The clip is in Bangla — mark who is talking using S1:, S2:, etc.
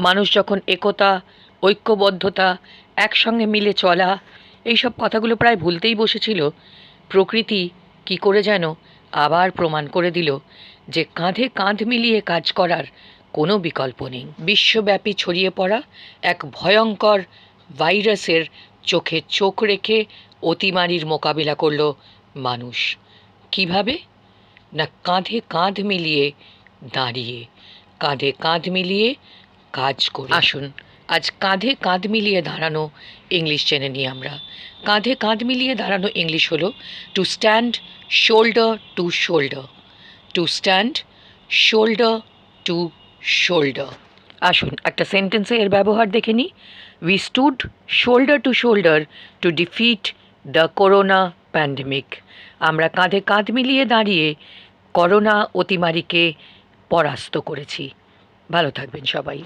S1: মানুষ যখন একতা, ঐক্যবদ্ধতা, একসঙ্গে মিলে চলা, এইসব কথাগুলো প্রায় ভুলতেই বসেছিল। প্রকৃতি কি করে যেন আবার প্রমাণ করে দিল যে কাঁধে কাঁধ মিলিয়ে কাজ করার কোনো বিকল্প নেই। বিশ্বব্যাপী ছড়িয়ে পড়া এক ভয়ঙ্কর ভাইরাসের চোখে চোখ রেখে অতিমারির মোকাবিলা করল মানুষ। কীভাবে? না কাঁধে কাঁধ মিলিয়ে দাঁড়িয়ে, কাঁধে কাঁধ মিলিয়ে কাজ করে। আসুন, আজ কাঁধে কাঁধ মিলিয়ে দাঁড়ানো ইংলিশ জেনে নিই আমরা। কাঁধে কাঁধ মিলিয়ে দাঁড়ানো ইংলিশ হলো to stand shoulder to shoulder to stand shoulder to shoulder আসুন, একটা সেন্টেন্সে এর ব্যবহার দেখে নিই। We stood shoulder to shoulder to defeat the corona pandemic আমরা কাঁধে কাঁধ মিলিয়ে দাঁড়িয়ে করোনা অতিমারিকে পরাস্ত করেছি। ভালো থাকবেন সবাই।